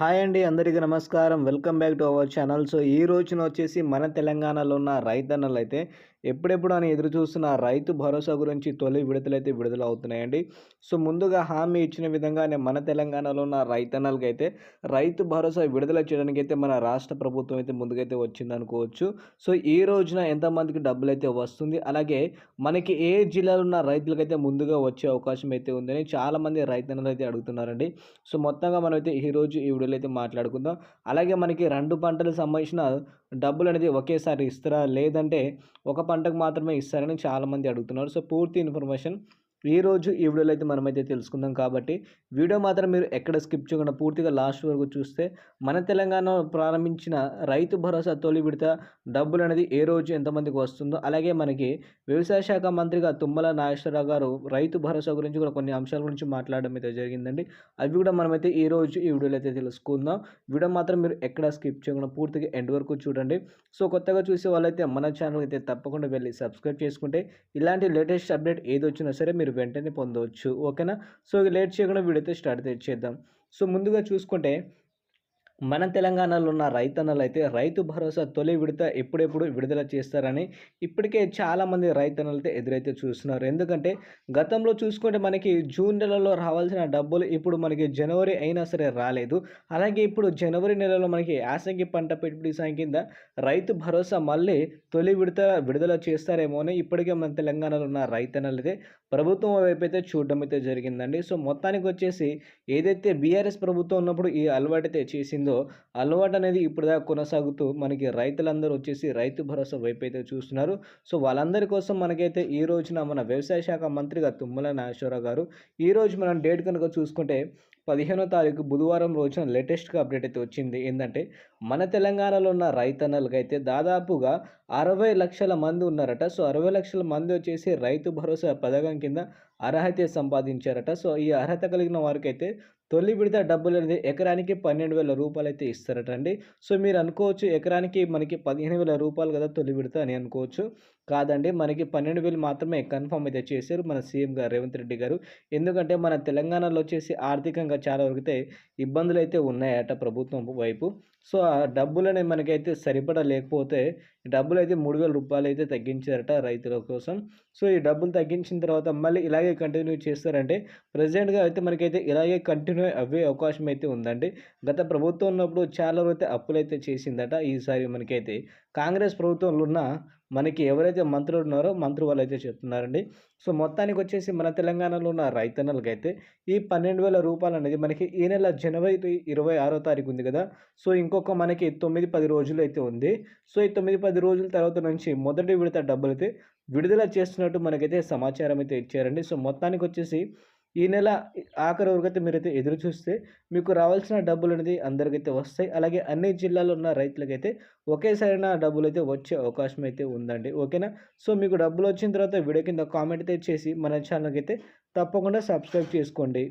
Hi అండి అందరికీ నమస్కారం. Welcome back to our channel. So ఈ రోజున వచ్చేసి మన తెలంగాణలో ఉన్న రైతన్నలు అయితే ఎప్పుడెప్పుడు అని ఎదురు చూస్తున్న రైతు భరోసా గురించి తొలి విడుదలైతే విడుదల అవుతున్నాయండి. సో ముందుగా హామీ ఇచ్చిన విధంగానే మన తెలంగాణలో ఉన్న రైతన్నలకి అయితే రైతు భరోసా విడుదల చేయడానికి అయితే మన రాష్ట్ర ప్రభుత్వం అయితే ముందుకైతే వచ్చింది అనుకోవచ్చు సో ఈ రోజున ఎంతమందికి డబ్బులు అయితే వస్తుంది? అలాగే మనకి ఏ జిల్లాలో ఉన్న రైతులకైతే ముందుగా వచ్చే అవకాశం అయితే ఉందని చాలామంది రైతన్నలు అయితే అడుగుతున్నారండి. సో మొత్తంగా మనమైతే ఈరోజు ఈ వీడియోలో అయితే మాట్లాడుకుందాం. అలాగే మనకి రెండు పంటలకు సంబంధించిన డబ్బులు అనేది ఒకేసారి ఇస్తారా? లేదంటే ఒక పంటకు మాత్రమే ఇస్తారని చాలామంది అడుగుతున్నారు. సో పూర్తి ఇన్ఫర్మేషన్ ఈ రోజు ఈ వీడియోలో అయితే మనమైతే తెలుసుకుందాం కాబట్టి వీడియో మాత్రం మీరు ఎక్కడ స్కిప్ చేయకుండా పూర్తిగా లాస్ట్ వరకు చూస్తే మన తెలంగాణ ప్రారంభించిన రైతు భరోసా తొలి విడత డబ్బులు అనేది ఏ రోజు ఎంతమందికి వస్తుందో అలాగే మనకి వ్యవసాయ శాఖ మంత్రిగా తుమ్మల నాగేశ్వరరావు గారు రైతు భరోసా గురించి కూడా కొన్ని అంశాల గురించి మాట్లాడడం అయితే జరిగిందండి. అవి కూడా మనమైతే ఈ రోజు ఈ వీడియోలో అయితే తెలుసుకుందాం. వీడియో మాత్రం మీరు ఎక్కడ స్కిప్ చేయకుండా పూర్తిగా ఎండ్ వరకు చూడండి. సో కొత్తగా చూసే వాళ్ళైతే మన ఛానల్ అయితే తప్పకుండా వెళ్ళి సబ్స్క్రైబ్ చేసుకుంటే ఇలాంటి లేటెస్ట్ అప్డేట్ ఏది వచ్చినా సరే మీరు వెంటనే పొందవచ్చు. ఓకేనా? సో ఇక లేట్ చేయకుండా వీడియో అయితే స్టార్ట్ చేద్దాం. సో ముందుగా చూసుకుంటే మన తెలంగాణలో ఉన్న రైతన్నలు అయితే రైతు భరోసా తొలి విడత ఎప్పుడెప్పుడు విడుదల చేస్తారని ఇప్పటికే చాలామంది రైతన్నలు అయితే ఎదురైతే చూస్తున్నారు. ఎందుకంటే గతంలో చూసుకుంటే మనకి జూన్ నెలలో రావాల్సిన డబ్బులు ఇప్పుడు మనకి జనవరి అయినా సరే రాలేదు. అలాగే ఇప్పుడు జనవరి నెలలో మనకి యాసంగి పంట పెట్టుబడి సాయం కింద రైతు భరోసా మళ్ళీ తొలి విడత విడుదల చేస్తారేమో అని ఇప్పటికే మన తెలంగాణలో ఉన్న రైతన్నలు అయితే ప్రభుత్వం వైపు అయితే చూడడం అయితే జరిగిందండి. సో మొత్తానికి వచ్చేసి ఏదైతే బీఆర్ఎస్ ప్రభుత్వం ఉన్నప్పుడు ఈ అలవాటు అయితే చేసిందో అలవాటు అనేది ఇప్పుడు దాకా కొనసాగుతూ మనకి రైతులందరూ వచ్చేసి రైతు భరోసా వైపు అయితే చూస్తున్నారు. సో వాళ్ళందరి కోసం మనకైతే ఈ రోజున మన వ్యవసాయ శాఖ మంత్రిగా తుమ్మల నాగేశ్వరరావు గారు ఈ రోజు మనం డేట్ కనుక చూసుకుంటే పదిహేనో తారీఖు బుధవారం రోజున లేటెస్ట్గా అప్డేట్ అయితే వచ్చింది. ఏంటంటే మన తెలంగాణలో ఉన్న రైతన్నలకైతే దాదాపుగా అరవై లక్షల మంది ఉన్నారట. సో అరవై లక్షల మంది వచ్చేసి రైతు భరోసా పథకం కింద అర్హత సంపాదించారట. సో ఈ అర్హత కలిగిన వారికైతే తొలి విడత డబ్బులు అనేది ఎకరానికి పన్నెండు వేల రూపాయలు అయితే ఇస్తారట అండి సో మీరు అనుకోవచ్చు ఎకరానికి మనకి పదిహేను వేల రూపాయలు కదా తొలి విడత అని అనుకోవచ్చు. కాదండి. మనకి పన్నెండు వేలు మాత్రమే కన్ఫర్మ్ అయితే చేశారు మన సీఎం గారు రేవంత్ రెడ్డి గారు. ఎందుకంటే మన తెలంగాణలో వచ్చేసి ఆర్థికంగా చాలా వరకు అయితే ఇబ్బందులు అయితే ఉన్నాయట ప్రభుత్వం వైపు. సో ఆ డబ్బులనే మనకైతే సరిపడా లేకపోతే డబ్బులు అయితే మూడు వేల రూపాయలు అయితే తగ్గించారట రైతుల కోసం. సో ఈ డబ్బులు తగ్గించిన తర్వాత మళ్ళీ ఇలాగే కంటిన్యూ చేస్తారంటే ప్రజెంట్గా అయితే మనకైతే ఇలాగే కంటిన్యూ అవ్వే అవకాశం అయితే ఉందండి. గత ప్రభుత్వం ఉన్నప్పుడు చాలా అయితే అప్పులు అయితే చేసిందట. ఈసారి మనకైతే కాంగ్రెస్ ప్రభుత్వంలో ఉన్న మనకి ఎవరైతే మంత్రులు ఉన్నారో మంత్రి వాళ్ళు అయితే చెప్తున్నారండి. సో మొత్తానికి వచ్చేసి మన తెలంగాణలో ఉన్న రైతన్నలకైతే ఈ పన్నెండు వేల రూపాయలు అనేది మనకి ఈ నెల జనవరి ఇరవై ఆరో తారీఖు ఉంది కదా. సో ఇంకొక మనకి తొమ్మిది పది రోజులు అయితే ఉంది. సో ఈ తొమ్మిది పది రోజుల తర్వాత నుంచి మొదటి విడత డబ్బులు అయితే విడుదల చేస్తున్నట్టు మనకైతే సమాచారం అయితే ఇచ్చారండి. సో మొత్తానికి వచ్చేసి ఈ నెల ఆఖరి వరకైతే మీరైతే ఎదురు చూస్తే మీకు రావాల్సిన డబ్బులు అనేది అందరికైతే వస్తాయి. అలాగే అన్ని జిల్లాలో ఉన్న రైతులకైతే ఒకేసారిన డబ్బులు అయితే వచ్చే అవకాశం అయితే ఉందండి. ఓకేనా? సో మీకు డబ్బులు వచ్చిన తర్వాత వీడియో కింద కామెంట్ అయితే చేసి మన ఛానల్కి అయితే తప్పకుండా సబ్స్క్రైబ్ చేసుకోండి.